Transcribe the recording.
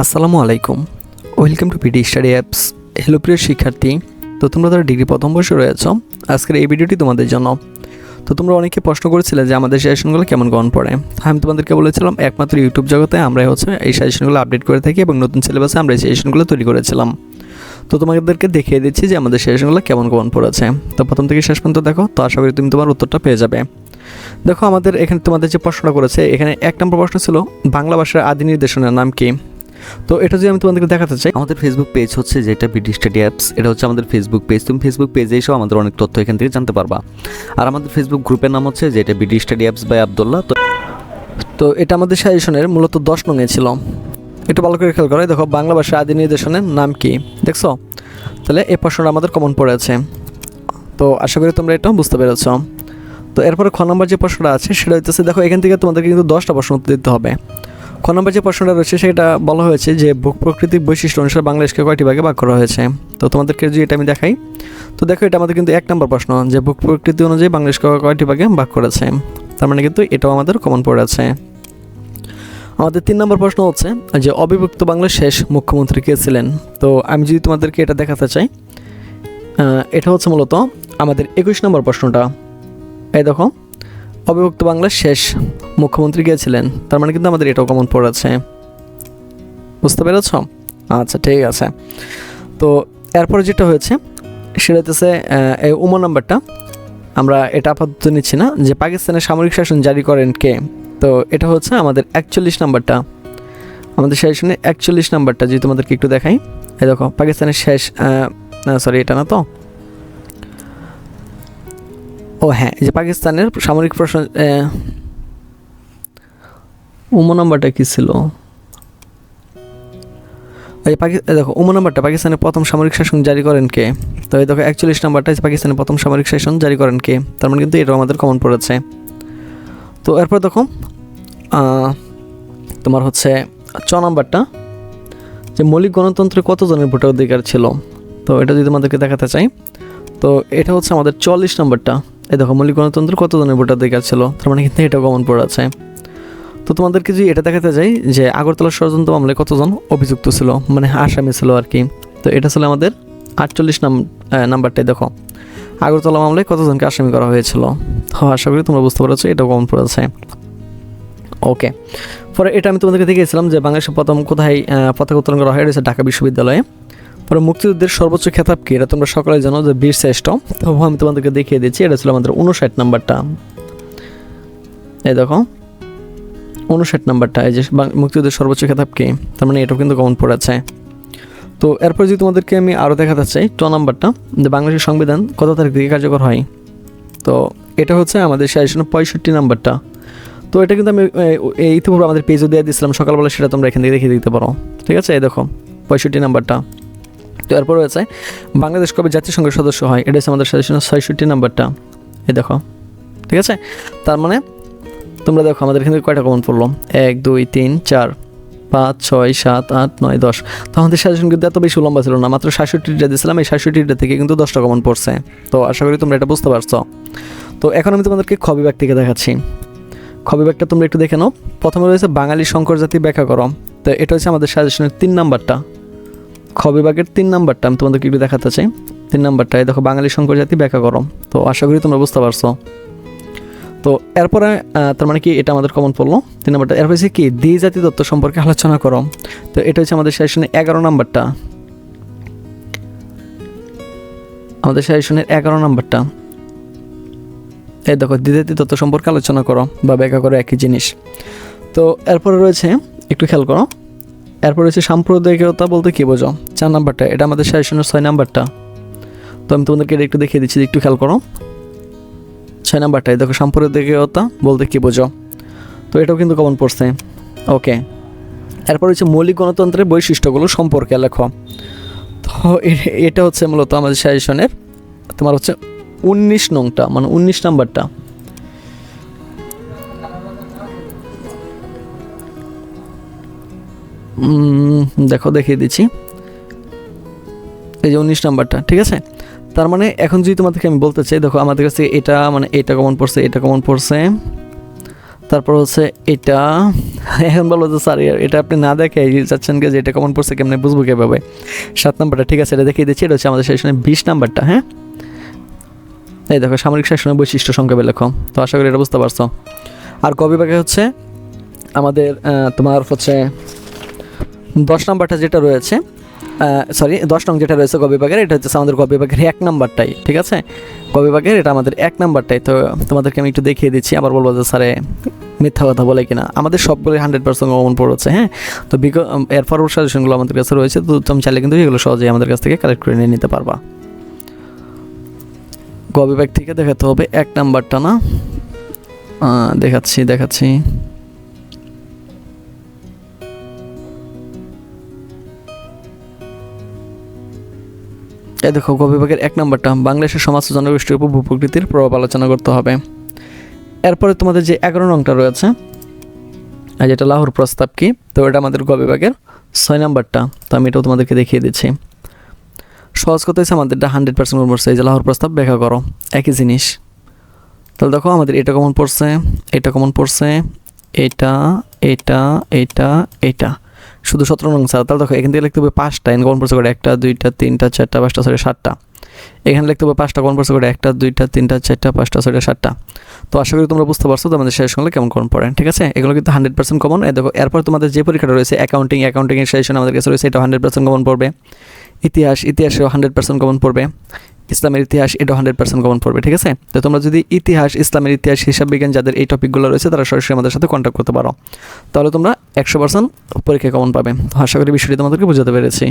আসসালামু আলাইকুম। Welcome to PD study apps. Hello প্রিয় শিক্ষার্থী, তো তোমরা তারা ডিগ্রি প্রথম বর্ষে রয়েছ, আজকের এই ভিডিওটি তোমাদের জন্য। তো তোমরা অনেকে প্রশ্ন করেছিলে যে আমাদের সাজেশনগুলো কেমন গ্রহণ পড়ে। আমি তোমাদেরকে বলেছিলাম, একমাত্র ইউটিউব জগতে আমরা হচ্ছে এই সাজেশনগুলো আপডেট করে থাকি এবং নতুন সিলেবাসে আমরা এই সাজেশনগুলো তৈরি করেছিলাম। তো তোমাদেরকে দেখিয়ে দিচ্ছি যে আমাদের সাজেশনগুলো কেমন গ্রহণ পড়েছে। তো প্রথম থেকে শেষ পর্যন্ত দেখো, তো আশা করি তুমি তোমার উত্তরটা পেয়ে যাবে। দেখো, আমাদের এখানে তোমাদের যে প্রশ্নটা করেছে, এখানে এক নম্বর প্রশ্ন ছিল, বাংলা ভাষার আদি নির্দেশনার নাম কি? তো এটা যদি আমি তোমাদেরকে দেখাতে চাই, আমাদের ফেসবুক পেজ হচ্ছে যেটা বিডি স্টাডি অ্যাপস এটা হচ্ছে আমাদের ফেসবুক পেজ তুমি ফেসবুক পেজে এসেও আমাদের অনেক তথ্য এখান থেকে জানতে পারবা। আর আমাদের ফেসবুক গ্রুপের নাম হচ্ছে যেটা BD study apps by Abdullah তো তো এটা আমাদের সাজেশনের মূলত দশ নঙে ছিল। একটু ভালো করে খেয়াল করো দেখো, বাংলা ভাষার আদি নির্দেশনের নাম কি? দেখছ? তাহলে এই প্রশ্নটা আমাদের কমন পড়েছে তো আশা করি তোমরা এটাও বুঝতে পেরেছ। তো এরপরে খ নম্বর যে প্রশ্নটা আছে, সেটা হইতেছে, দেখো এখান থেকে তোমাদেরকে কিন্তু দশটা প্রশ্ন উত্তর দিতে হবে। খ নম্বর যে প্রশ্নটা রয়েছে, সেটা বলা হয়েছে যে ভূ প্রকৃতিক বৈশিষ্ট্য অনুসারে বাংলাদেশকে কয়টি ভাগে ভাগ করা হয়েছে? তো তোমাদেরকে যদি এটা আমি দেখাই, তো দেখো এটা আমাদের কিন্তু এক নম্বর প্রশ্ন, যে ভূ প্রকৃতি অনুযায়ী বাংলাদেশকে কয়টি ভাগে ভাগ করেছে? তার মানে কিন্তু এটাও আমাদের কমন পড়েছে আমাদের তিন নম্বর প্রশ্ন হচ্ছে যে অবিভক্ত বাংলার শেষ মুখ্যমন্ত্রী কে ছিলেন? তো আমি যদি তোমাদেরকে এটা দেখাতে চাই এটা হচ্ছে মূলত আমাদের একুশ নম্বর প্রশ্নটা। এই দেখো, অবিভক্ত বাংলার শেষ মুখ্যমন্ত্রী কে ছিলেন তার মানে কিন্তু আমাদের এটাও কমন পড়েছে? বুঝতে পেরেছ? আচ্ছা ঠিক আছে। তো এরপরে যেটা হয়েছে, সেটা হচ্ছে এই উমা নাম্বারটা। আমরা এটা আপাতত নিচ্ছি না, যে পাকিস্তানের সামরিক শাসন জারি করেন কে? তো এটা হচ্ছে আমাদের একচল্লিশ নাম্বারটা। আমাদের সেশনে একচল্লিশ নাম্বারটা, যদি তোমাদেরকে একটু দেখাই। এই দেখো, পাকিস্তানের শেষ সরি এটা না তো? ও হ্যাঁ যে পাকিস্তানের সামরিক প্রশ্ন উমো নাম্বারটা কী ছিল? এই দেখো, উমো নাম্বারটা পাকিস্তানের প্রথম সামরিক শাসন জারি করেন কে? তো এই দেখো, একচল্লিশ নাম্বারটা পাকিস্তানের প্রথম সামরিক শাসন জারি করেন কে? তার মানে কিন্তু এটাও আমাদের কমন পড়েছে। তো এরপর দেখো তোমার হচ্ছে ছ নাম্বারটা, যে মৌলিক গণতন্ত্রে কতজনের ভোটার অধিকার ছিল? তো এটা যদি তোমাদেরকে দেখাতে চাই, তো এটা হচ্ছে আমাদের চল্লিশ নাম্বারটা। এই দেখো মৌলিক গণতন্ত্রে কতজনের ভোটার অধিকার ছিল তার মানে কিন্তু এটাও কমন পড়ে আছে। তো তোমাদেরকে যদি এটা দেখাতে চাই যে আগরতলা ষড়যন্ত্র মামলায় কতজন অভিযুক্ত ছিল? মানে আসামি ছিল আর কি। তো এটা ছিল আমাদের আটচল্লিশ নাম নাম্বারটাই দেখো। আগরতলা মামলায় কতজনকে আসামি করা হয়েছিল? তো আশা করি তোমরা বুঝতে পারছ এটাও কমন পড়েছে ওকে। পরে এটা আমি তোমাদেরকে দেখিয়েছিলাম যে বাংলাদেশের প্রথম কোথায় পতাকা উত্তোলন করা হয়, এটা ঢাকা বিশ্ববিদ্যালয়ে। পরে মুক্তিযুদ্ধের সর্বোচ্চ খেতাব কি? এটা তোমরা সকলে জানো যে বীর শ্রেষ্ঠ। তো আমি তোমাদেরকে দেখিয়ে দিচ্ছি, এটা ছিল আমাদের উনষাট নাম্বারটা। এই দেখো, উনষাট নাম্বারটা, এই যে মুক্তিযুদ্ধের সর্বোচ্চ খেতাব কি? তার মানে এটাও কিন্তু কমন পড়েছে। তো এরপর যদি তোমাদেরকে আমি আরও দেখাতে চাই, ট নাম্বারটা, যে বাংলাদেশের সংবিধান কত তারিখ থেকে কার্যকর হয়? তো এটা হচ্ছে আমাদের সাজেশন পঁয়ষট্টি নাম্বারটা। তো এটা কিন্তু আমি এই ইতিপূর্বে আমাদের পেজও দিয়ে দিয়েছিলাম, সকালবেলা সেটা তোমরা এখান থেকে দেখে দিতে পারো। ঠিক আছে? এই দেখো, পঁয়ষট্টি নাম্বারটা। তো এরপর রয়েছে বাংলাদেশ কবে জাতিসংঘের সদস্য হয়। এটা হচ্ছে আমাদের সাজেশন ছয়ষট্টি নাম্বারটা। এই দেখো, ঠিক আছে? তার মানে তোমরা দেখো আমাদের এখান কয়টা কমন পড়ল? এক, দুই, তিন, চার, পাঁচ, ছয়, সাত, আট, নয়, দশ। তো আমাদের সাজেশন কিন্তু এত বেশি লম্বা ছিল না, মাত্র সাতষট্টিটা দিয়েছিলাম, এই সাতষট্টিটা থেকে কিন্তু দশটা কমন পড়ছে। তো আশা করি তোমরা এটা বুঝতে পারছ। তো এখন আমি তোমাদেরকে খ বিভাগ থেকে দেখাচ্ছি। খ বিভাগটা তোমরা একটু দেখে নাও। প্রথমে রয়েছে বাঙালি শঙ্কর জাতি ব্যাখ্যা করো। তো এটা হচ্ছে আমাদের সাজেশনের তিন নাম্বারটা। খ বিভাগের তিন নাম্বারটা আমি তোমাদেরকে একটু দেখাতে চাই। তিন নাম্বারটা দেখো বাঙালি শঙ্কর জাতি ব্যাখ্যা করো। তো আশা করি তোমরা বুঝতে পারছ। তো এরপরে তার মানে কি এটা আমাদের কমন পড়ল। তিন নাম্বারটা, এরপর হচ্ছে কি দ্বি জাতি তত্ত্ব সম্পর্কে আলোচনা করো। তো এটা হচ্ছে আমাদের সেশনের এগারো নাম্বারটা। আমাদের সেশনের এগারো নাম্বারটা। এই দেখো, দ্বিজাতি তত্ত্ব সম্পর্কে আলোচনা করো বা ব্যাখ্যা করো একই জিনিস। তো এরপরে রয়েছে, একটু খেয়াল করো। এরপর হচ্ছে সাম্প্রদায়িকতা বলতে কী বোঝো? চার নাম্বারটা, এটা আমাদের সেশনের ছয় নাম্বারটা। তো আমি তোমাদেরকে এটা একটু দেখিয়ে দিচ্ছি, একটু খেয়াল করো। ছয় নাম্বারটাই দেখো, সাম্প্রদায়িকতা বলতে কী বোঝো? তো এটাও কিন্তু কমন পড়ছে ওকে এরপর হচ্ছে মৌলিক গণতন্ত্রের বৈশিষ্ট্যগুলো সম্পর্কে লেখো। তো এটা হচ্ছে মূলত আমাদের সাজেশনের তোমার হচ্ছে উনিশ নংটা মানে উনিশ নাম্বারটা। দেখো, দেখিয়ে দিচ্ছি। এই যে উনিশ নাম্বারটা, ঠিক আছে? তার মানে এখন যদি তোমাদেরকে আমি বলতে চাই, দেখো, আমাদের কাছে এটা মানে এটা কমন পড়ছে, এটা কমন পড়ছে। তারপর হচ্ছে এটা, এখন বলব যে স্যার এটা আপনি না দেখে যাচ্ছেন কি যে এটা কমন পড়ছে, কেমনে বুঝব কীভাবে? সাত নাম্বারটা, ঠিক আছে, এটা দেখিয়ে দিচ্ছি, এটা হচ্ছে আমাদের সেশনে বিশ নাম্বারটা হ্যাঁ? এই দেখো, সামরিক শাসনের বৈশিষ্ট্য সংক্ষেপে লেখো। তো আশা করি এটা বুঝতে পারছ। আর ক বিভাগে হচ্ছে আমাদের তোমার হচ্ছে দশ নম্বরটা যেটা রয়েছে সরি দশ নং যেটা রয়েছে ক বিভাগের এটা হচ্ছে আমাদের ক বিভাগের এক নাম্বারটাই, ঠিক আছে? ক বিভাগের এটা আমাদের এক নাম্বারটাই, তো তোমাদেরকে আমি একটু দেখিয়ে দিচ্ছি, আবার বলব যে স্যারে মিথ্যা কথা বলে কিনা। আমাদের সবগুলোই হান্ড্রেড পার্সেন্ট কমন পড়েছে হ্যাঁ? তো বিগ এর ফরওয়ার্ড সাজেশনগুলো আমাদের কাছে রয়েছে, তো তুমি চাইলে কিন্তু এগুলো সহজেই আমাদের কাছ থেকে কালেক্ট করে নিয়ে নিতে পারবা। গ বিভাগ থেকে দেখাতে হবে, এক নাম্বারটা না? দেখাচ্ছি দেখাচ্ছি। এই দেখো গ বিভাগের এক নাম্বারটা, বাংলাদেশের সমাজ জনগোষ্ঠীর উপর ভূপ্রকৃতির প্রভাব আলোচনা করতে হবে। এরপরে তোমাদের যে এগারো নংটা রয়েছে, আর যেটা লাহোর প্রস্তাব কি, তো এটা আমাদের গ বিভাগের ছয় নাম্বারটা, তো আমি এটাও তোমাদেরকে দেখিয়ে দিচ্ছি। সহজ কথা হচ্ছে আমাদেরটা হান্ড্রেড পার্সেন্ট পড়ছে, এই যে লাহোর প্রস্তাব, ব্যাখ্যা করো, একই জিনিস। তাহলে দেখো, আমাদের এটা কমন পড়ছে, এটা কমন পড়ছে, এটা এটা এটা এটা। শুধু সতেরো নং স্যার, তাহলে দেখো, এখান থেকে লিখতে হবে পাঁচটা এন পড়ছে করে একটা, দুইটা, তিনটা, চারটা, পাঁচটা, ছয়টা, সাতটা। এখানে লিখতে হবে পাঁচটা কমন পড়ছে করে একটা, দুইটা, তিনটা, চারটা, পাঁচটা, ছয়টা, সাতটা। তো আশা করি তোমরা বুঝতে পারছ তোমাদের শেষ সঙ্গে কেমন কমন পড়ে, ঠিক আছে? এগুলো কিন্তু হান্ড্রেড পার্সেন্ট কমন। দেখো, এরপর তোমাদের যে পরীক্ষাটা রয়েছে অ্যাকাউন্টিং অ্যাকাউন্টিংয়ের সেশন আমাদের কাছে রয়েছে এটা হান্ড্রেড পার্সেন্ট কমন পড়বে। ইতিহাস, ইতিহাসেও হান্ড্রেড পার্সেন্ট কমন পড়বে। ইসলামের ইতিহাস, এটা হান্ড্রেড পার্সেন্ট কমন পড়বে ঠিক আছে? তো তোমরা যদি ইতিহাস, ইসলামের ইতিহাস হিসাব বিজ্ঞান যাদের এই টপিকগুলো রয়েছে, তারা সরাসরি আমাদের সাথে কন্ট্যাক্ট করতে পারো। তাহলে তোমরা একশো পার্সেন্ট পরীক্ষা কমন পাবে। আশা করি বিষয়টি তোমাদেরকে বোঝাতে পেরেছি।